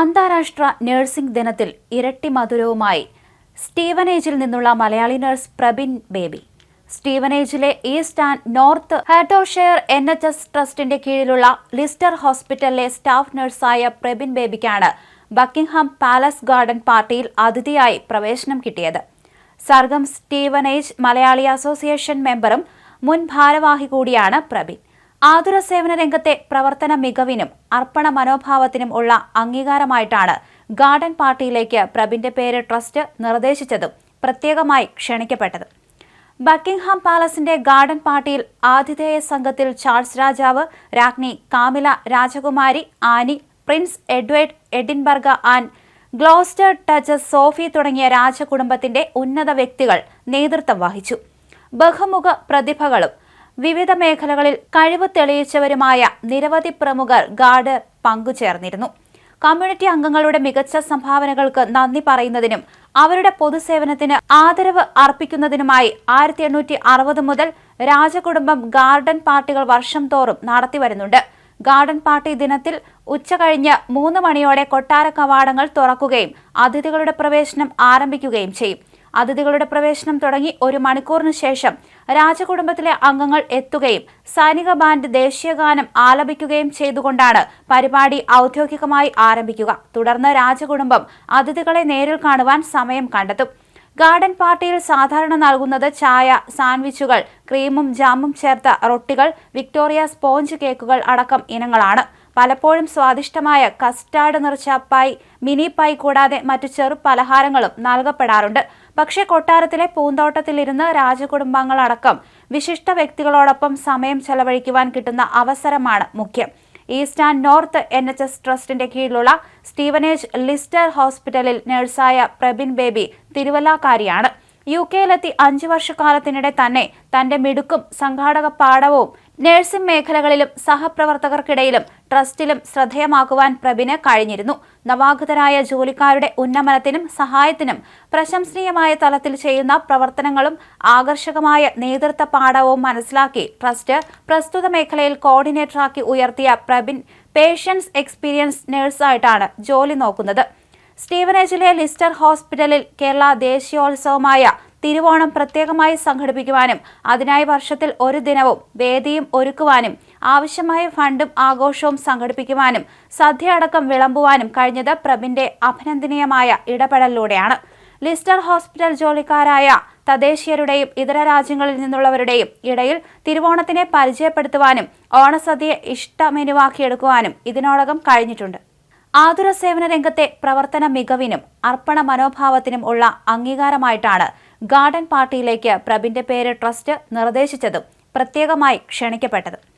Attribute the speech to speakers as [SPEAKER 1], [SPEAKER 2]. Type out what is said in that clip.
[SPEAKER 1] അന്താരാഷ്ട്ര നഴ്സിംഗ് ദിനത്തിൽ ഇരട്ടി മധുരവുമായി. സ്റ്റീവനേജിൽ നിന്നുള്ള മലയാളി നഴ്സ് പ്രബിൻ ബേബി. സ്റ്റീവനേജിലെ ഈസ്റ്റ് ആൻഡ് നോർത്ത് ഹാറ്റോഷെയർ എൻ എച്ച് എസ് ട്രസ്റ്റിന്റെ കീഴിലുള്ള ലിസ്റ്റർ ഹോസ്പിറ്റലിലെ സ്റ്റാഫ് നഴ്സായ പ്രബിൻ ബേബിക്കാണ് ബക്കിംഗ്ഹാം പാലസ് ഗാർഡൻ പാർട്ടിയിൽ അതിഥിയായി പ്രവേശനം കിട്ടിയത്. സർഗം സ്റ്റീവനേജ് മലയാളി അസോസിയേഷൻ മെമ്പറും മുൻ ഭാരവാഹി കൂടിയാണ് പ്രബിൻ ആതുര സേവന രംഗത്തെ പ്രവർത്തന മികവിനും അർപ്പണ മനോഭാവത്തിനും ഉള്ള അംഗീകാരമായിട്ടാണ് ഗാർഡൻ പാർട്ടിയിലേക്ക് പ്രബിന്റെ പേര് ട്രസ്റ്റ് നിർദ്ദേശിച്ചതും പ്രത്യേകമായി ക്ഷണിക്കപ്പെട്ടത്. ബക്കിംഗ്ഹാം പാലസിന്റെ ഗാർഡൻ പാർട്ടിയിൽ ആതിഥേയ സംഘത്തിൽ ചാൾസ് രാജാവ് രാജ്ഞി കാമില രാജകുമാരി Anne prince Edward Edinburgh and Gloucester duchess Sophie തുടങ്ങിയ രാജകുടുംബത്തിന്റെ ഉന്നത വ്യക്തികൾ നേതൃത്വം വഹിച്ചു. ബഹുമുഖ പ്രതിഭകളും വിവിധ മേഖലകളിൽ കഴിവ് തെളിയിച്ചവരുമായ നിരവധി പ്രമുഖർ ഗാർഡ് പങ്കുചേർന്നിരുന്നു. കമ്മ്യൂണിറ്റി അംഗങ്ങളുടെ മികച്ച സംഭാവനകൾക്ക് നന്ദി പറയുന്നതിനും അവരുടെ പൊതുസേവനത്തിന് ആദരവ് അർപ്പിക്കുന്നതിനുമായി ആയിരത്തി എണ്ണൂറ്റി അറുപത് മുതൽ രാജകുടുംബം ഗാർഡൻ പാർട്ടികൾ വർഷം തോറും നടത്തിവരുന്നുണ്ട്. ഗാർഡൻ പാർട്ടി ദിനത്തിൽ ഉച്ചകഴിഞ്ഞ് മൂന്ന് മണിയോടെ കൊട്ടാര കവാടങ്ങൾ തുറക്കുകയും അതിഥികളുടെ പ്രവേശനം ആരംഭിക്കുകയും ചെയ്യും. അതിഥികളുടെ പ്രവേശനം തുടങ്ങി ഒരു മണിക്കൂറിന് ശേഷം രാജകുടുംബത്തിലെ അംഗങ്ങൾ എത്തുകയും സൈനിക ബാൻഡ് ദേശീയഗാനം ആലപിക്കുകയും ചെയ്തുകൊണ്ടാണ് പരിപാടി ഔദ്യോഗികമായി ആരംഭിക്കുക. തുടർന്ന് രാജകുടുംബം അതിഥികളെ നേരിൽ കാണുവാൻ സമയം കണ്ടെത്തും. ഗാർഡൻ പാർട്ടിയിൽ സാധാരണ നൽകുന്നത് ചായ സാൻഡ്വിച്ചുകൾ ക്രീമും ജാമും ചേർത്ത റൊട്ടികൾ വിക്ടോറിയ സ്പോഞ്ച് കേക്കുകൾ അടക്കം ഇനങ്ങളാണ്. പലപ്പോഴും സ്വാദിഷ്ടമായ കസ്റ്റാർഡ് നിറച്ച പൈ മിനി പൈ കൂടാതെ മറ്റു ചെറു പലഹാരങ്ങളും നൽകപ്പെടാറുണ്ട്. പക്ഷേ കൊട്ടാരത്തിലെ പൂന്തോട്ടത്തിലിരുന്ന് രാജകുടുംബങ്ങളടക്കം വിശിഷ്ട വ്യക്തികളോടൊപ്പം സമയം ചെലവഴിക്കുവാൻ കിട്ടുന്ന അവസരമാണ് മുഖ്യം. East and north N H S ട്രസ്റ്റിന്റെ കീഴിലുള്ള സ്റ്റീവനേജ് ലിസ്റ്റർ ഹോസ്പിറ്റലിൽ നഴ്സായ പ്രബിൻ ബേബി തിരുവല്ലാക്കാരിയാണ്. യു കെയിലെത്തി അഞ്ചു വർഷക്കാലത്തിനിടെ തന്നെ തന്റെ മിടുക്കും സംഘാടക പാഠവും നഴ്സിംഗ് മേഖലകളിലും സഹപ്രവർത്തകർക്കിടയിലും ട്രസ്റ്റിലും ശ്രദ്ധേയമാക്കുവാൻ പ്രബിന് കഴിഞ്ഞിരുന്നു. നവാഗതരായ ജോലിക്കാരുടെ ഉന്നമനത്തിനും സഹായത്തിനും പ്രശംസനീയമായ തലത്തിൽ ചെയ്യുന്ന പ്രവർത്തനങ്ങളും ആകർഷകമായ നേതൃത്വ പാഠവും മനസ്സിലാക്കി ട്രസ്റ്റ് പ്രസ്തുത മേഖലയിൽ കോർഡിനേറ്ററാക്കി ഉയർത്തിയ പ്രബിൻ പേഷ്യൻസ് എക്സ്പീരിയൻസ് നഴ്സായിട്ടാണ് ജോലി നോക്കുന്നത്. സ്റ്റീവനേജിലെ ലിസ്റ്റർ ഹോസ്പിറ്റലിൽ കേരള ദേശീയോത്സവമായ തിരുവോണം പ്രത്യേകമായി സംഘടിപ്പിക്കുവാനും അതിനായി വർഷത്തിൽ ഒരു ദിനവും വേദിയും ഒരുക്കുവാനും ആവശ്യമായ ഫണ്ടും ആഘോഷവും സംഘടിപ്പിക്കുവാനും സദ്യ അടക്കം വിളമ്പുവാനും കഴിഞ്ഞത് പ്രബിന്റെ അഭിനന്ദനീയമായ ഇടപെടലിലൂടെയാണ്. ലിസ്റ്റർ ഹോസ്പിറ്റൽ ജോലിക്കാരായ തദ്ദേശീയരുടെയും ഇതര രാജ്യങ്ങളിൽ നിന്നുള്ളവരുടെയും ഇടയിൽ തിരുവോണത്തിനെ പരിചയപ്പെടുത്തുവാനും ഓണസദ്യയെ ഇഷ്ടമെനുവാക്കിയെടുക്കുവാനും ഇതിനോടകം കഴിഞ്ഞിട്ടുണ്ട്. ആതുര സേവന രംഗത്തെ പ്രവർത്തന മികവിനും അർപ്പണ മനോഭാവത്തിനും ഉള്ള അംഗീകാരമായിട്ടാണ് ഗാർഡൻ പാർട്ടിയിലേക്ക് പ്രബിന്റെ പേര് ട്രസ്റ്റ് നിർദ്ദേശിച്ചതും പ്രത്യേകമായി ക്ഷണിക്കപ്പെട്ടത്.